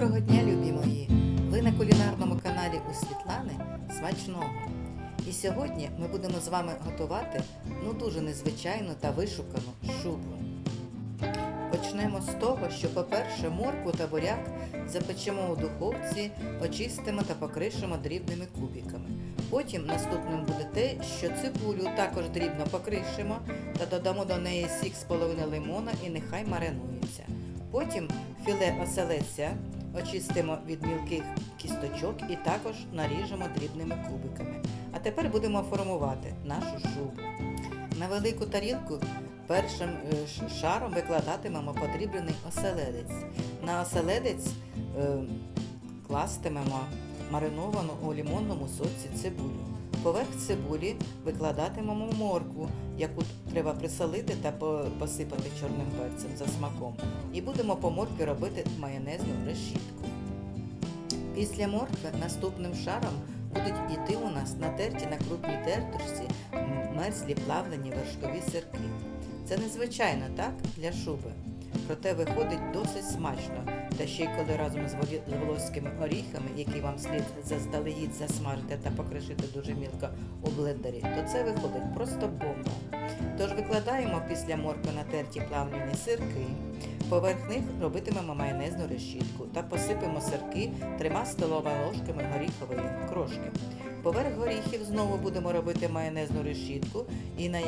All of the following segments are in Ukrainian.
Доброго дня, любі мої! Ви на кулінарному каналі у Світлани Смачного. І сьогодні ми будемо з вами готувати ну дуже незвичайну та вишукану шубу. Почнемо з того, що, по-перше, моркву та буряк запечемо у духовці, очистимо та покришимо дрібними кубиками. Потім наступним буде те, що цибулю також дрібно покришимо та додамо до неї сік з половиною лимона і нехай маринується. Потім філе оселеця очистимо від мілких кісточок і також наріжемо дрібними кубиками. А тепер будемо формувати нашу шубу. На велику тарілку першим е, шаром викладатимемо подріблений оселедець. На оселедець е, кластимемо мариновану у лімонному соці цибулю. Поверх цибулі викладатимемо моркву, яку треба присолити та посипати чорним перцем за смаком. І будемо по моркві робити майонезну решітку. Після моркви наступним шаром будуть йти у нас натерті на крупній тертушці мерзлі плавлені вершкові сирки. Це незвичайно, так, для шуби. Проте виходить досить смачно. Та ще й коли разом з волоськими оріхами, які вам слід заздалегідь засмажити та покришити дуже мілко у блендері, то це виходить просто бомба. Тож викладаємо після моркви натерті плавлені сирки. Поверх них робитимемо майонезну решітку та посипемо сирки трьома столовими ложками горіхової крошки. Поверх горіхів знову будемо робити майонезну решітку, і на,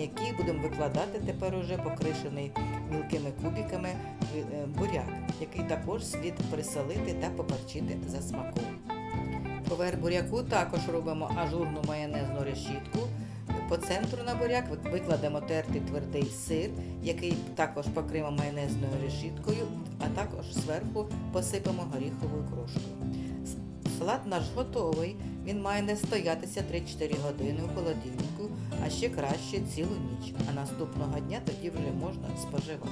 якій будемо викладати тепер уже покришений мілкими кубиками е, буряк, який також слід присолити та поперчити за смаком. Поверх буряку також робимо ажурну майонезну решітку. По центру на буряк викладемо тертий твердий сир, який також покриємо майонезною решіткою, а також зверху посипемо горіховою крошкою. Салат наш готовий. Він має не стоятися 3-4 години у холодильнику, а ще краще цілу ніч. А наступного дня тоді вже можна споживати.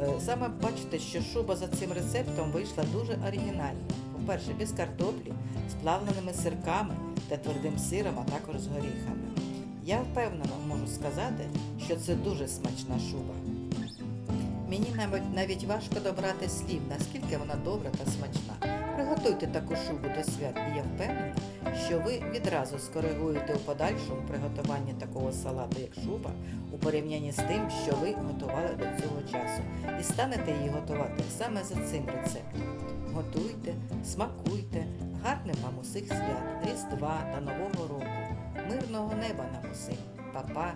Е, Саме бачите, що шуба за цим рецептом вийшла дуже оригінально. По-перше, без картоплі, з плавленими сирками та твердим сиром, а також з горіхами. Я впевнено можу сказати, що це дуже смачна шуба. Мені навіть, важко добрати слів, наскільки вона добра та смачна. Приготуйте таку шубу до свят, і я впевнена, що ви відразу скоригуєте у подальшому приготуванні такого салату, як шуба, у порівнянні з тим, що ви готували до цього часу, і станете її готувати саме за цим рецептом. Готуйте, смакуйте, гарних вам усіх свят, Різдва та Нового року, мирного неба нам усім. Па-па!